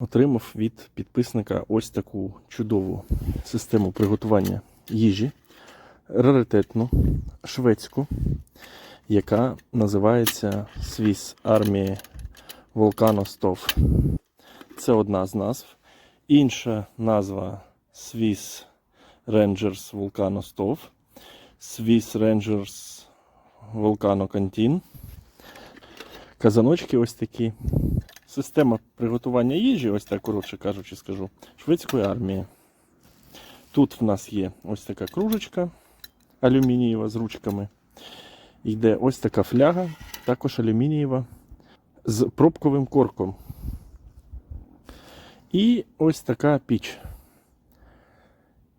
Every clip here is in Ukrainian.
Отримав від підписника ось таку чудову систему приготування їжі, раритетну, шведську, яка називається Swiss Army Volcano Stove. Це одна з назв. Інша назва Swiss Rangers Volcano Stove, Swiss Rangers Volcano Canteen. Казаночки ось такі. Система приготування їжі, ось так коротше кажучи, скажу, шведської армії. Тут в нас є ось така кружечка алюмінієва з ручками. Йде ось така фляга, також алюмінієва, з пробковим корком. І ось така піч.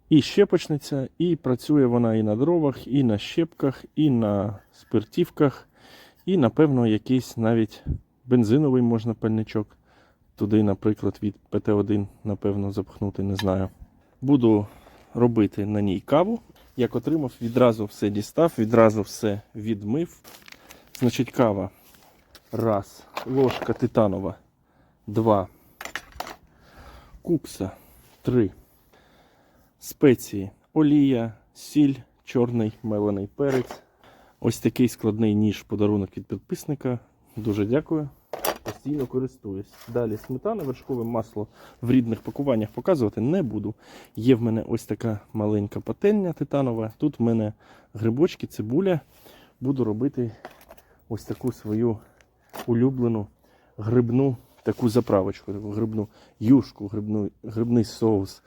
І щепочниця, і працює вона і на дровах, і на щепках, і на спиртівках, і, напевно, якийсь навіть бензиновий можна пальничок. Туди, наприклад, від ПТ-1, напевно, запхнути, не знаю. Буду робити на ній каву. Як отримав, відразу все дістав, відразу все відмив. Значить, кава. Раз. Ложка титанова. Два. Кукса. Три. Спеції. Олія, сіль, чорний мелений перець. Ось такий складний ніж подарунок від підписника. Дуже дякую. Постійно користуюсь. Далі сметана, вершкове масло в рідних пакуваннях показувати не буду. Є в мене ось така маленька пательня титанова. Тут в мене грибочки, цибуля. Буду робити ось таку свою улюблену грибну таку заправочку, грибну юшку, грибну, грибний соус,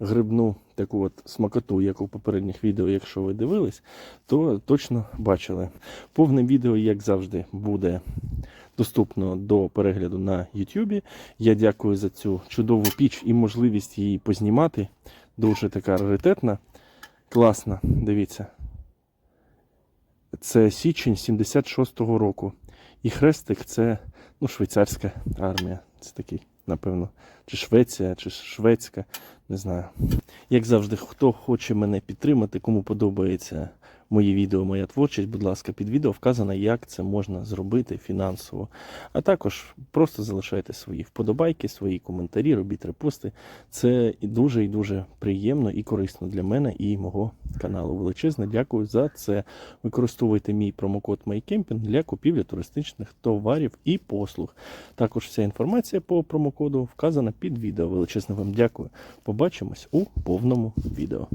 грибну таку от смакоту, як у попередніх відео, якщо ви дивились, то точно бачили. Повне відео, як завжди, буде доступно до перегляду на YouTube. Я дякую за цю чудову піч і можливість її познімати. Дуже така раритетна, класна. Дивіться. Це січень 76-го року. І хрестик це ну, швейцарська армія. Це такий, напевно, чи Швеція, чи шведська, не знаю. Як завжди, хто хоче мене підтримати, кому подобається мої відео, моя творчість, будь ласка, під відео вказано, як це можна зробити фінансово. А також просто залишайте свої вподобайки, свої коментарі, робіть репости. Це дуже і дуже приємно і корисно для мене і мого каналу. Величезне дякую за це. Використовуйте мій промокод MyCamping для купівлі туристичних товарів і послуг. Також вся інформація по промокоду вказана під відео. Величезне вам дякую. Побачимось у повному відео.